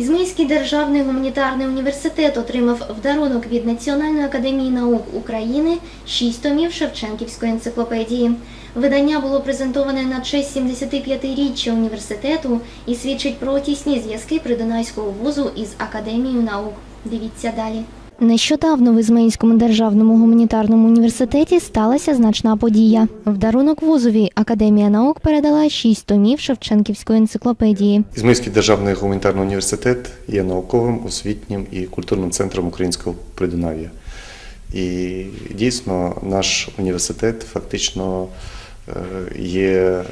Ізмейський державний гуманітарний університет отримав в дарунок від Національної академії наук України шість томів Шевченківської енциклопедії. Видання було презентоване на честь 75-річчя університету і свідчить про тісні зв'язки Придунайського вузу із Академією наук. Дивіться далі. Нещодавно в Ізмаїльському державному гуманітарному університеті сталася значна подія. В дарунок вузові Академія наук передала шість томів Шевченківської енциклопедії. Ізмаїльський державний гуманітарний університет є науковим, освітнім і культурним центром українського Придунав'я. І дійсно наш університет фактично е, є е,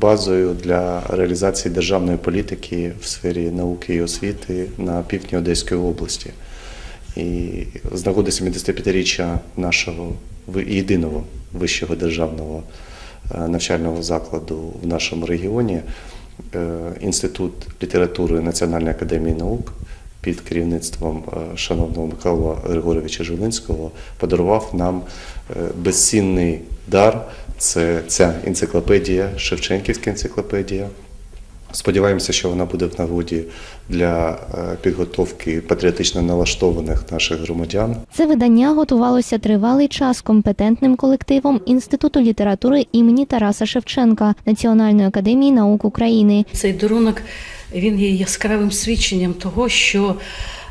базою для реалізації державної політики в сфері науки і освіти на півдні Одеської області. І з нагоди 75-річчя нашого єдиного вищого державного е, навчального закладу в нашому регіоні е, Інститут літератури Національної академії наук під керівництвом е, шановного Михайла Григоровича Жилинського подарував нам безцінний дар. Це ця енциклопедія, Шевченківська енциклопедія. Сподіваємося, що вона буде в нагоді для е, підготовки патріотично налаштованих наших громадян. Це видання готувалося тривалий час компетентним колективом Інституту літератури імені Тараса Шевченка Національної академії наук України. Цей дарунок він є яскравим свідченням того, що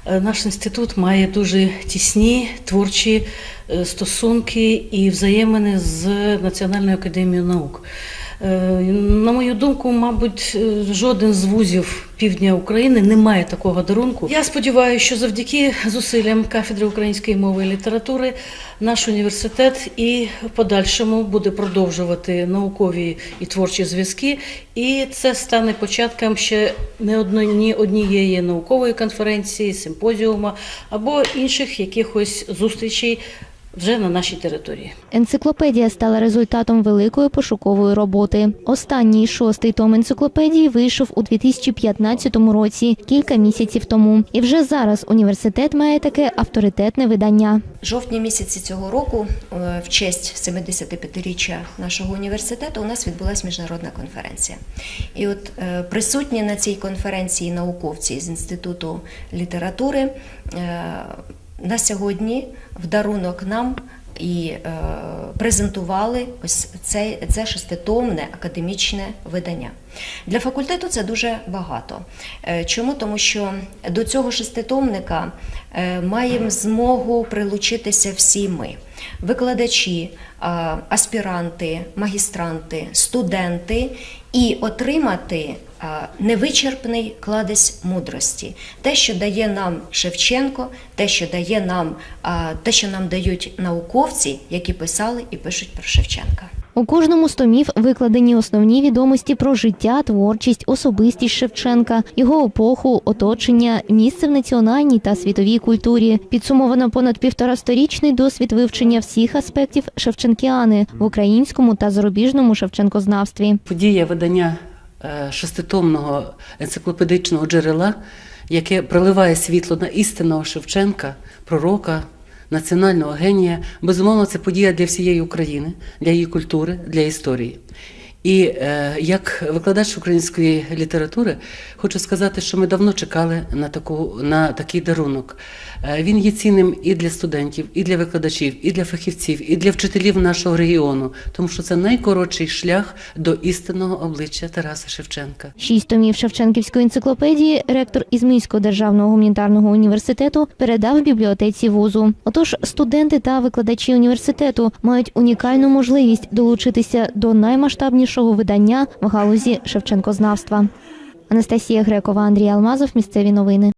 е, наш інститут має дуже тісні творчі е, стосунки і взаємини з Національною академією наук. Е, На мою думку, мабуть, е, жоден з вузів півдня України не має такого дарунку. Я сподіваюся, що завдяки зусиллям кафедри української мови і літератури наш університет і подальшому буде продовжувати наукові і творчі зв'язки, і це стане початком ще не однієї наукової конференції, симпозіума або інших якихось зустрічей вже на нашій території. Енциклопедія стала результатом великої пошукової роботи. Останній шостий том енциклопедії вийшов у 2015 році, кілька місяців тому. І вже зараз університет має таке авторитетне видання. жовтні місяці цього року, е, в честь 75-річчя нашого університету, у нас відбулася міжнародна конференція. І от е, присутні на цій конференції науковці з інституту літератури е, на сьогодні в дарунок нам. І е, презентували ось це, це шеститомне академічне видання. Для факультету це дуже багато. Е, Чому? Тому що до цього шеститомника е, маємо змогу прилучитися всі ми: викладачі, аспіранти, магістранти, студенти, і отримати невичерпний кладезь мудрості, те, що дає нам Шевченко, те, що дає нам, те, що нам дають науковці, які писали і пишуть про Шевченка. У кожному з томів викладені основні відомості про життя, творчість, особистість Шевченка, його епоху, оточення, місце в національній та світовій культурі. Підсумовано понад півторасторічний досвід вивчення всіх аспектів Шевченкіани в українському та зарубіжному Шевченкознавстві. Подія видання шеститомного енциклопедичного джерела, яке проливає світло на істинного Шевченка, пророка, національного генія. Безумовно, це подія для всієї України, для її культури, для історії. І е, як викладач української літератури хочу сказати, що ми давно чекали на таку на такий дарунок. Е, він є цінним і для студентів, і для викладачів, і для фахівців, і для вчителів нашого регіону, тому що це найкоротший шлях до істинного обличчя Тараса Шевченка. Шість томів Шевченківської енциклопедії ректор Ізмійського державного гуманітарного університету передав бібліотеці вузу. Отож, студенти та викладачі університету мають унікальну можливість долучитися до наймасштабнішого видання в галузі Шевченкознавства. Анастасія Грекова, Андрій Алмазов. Місцеві новини.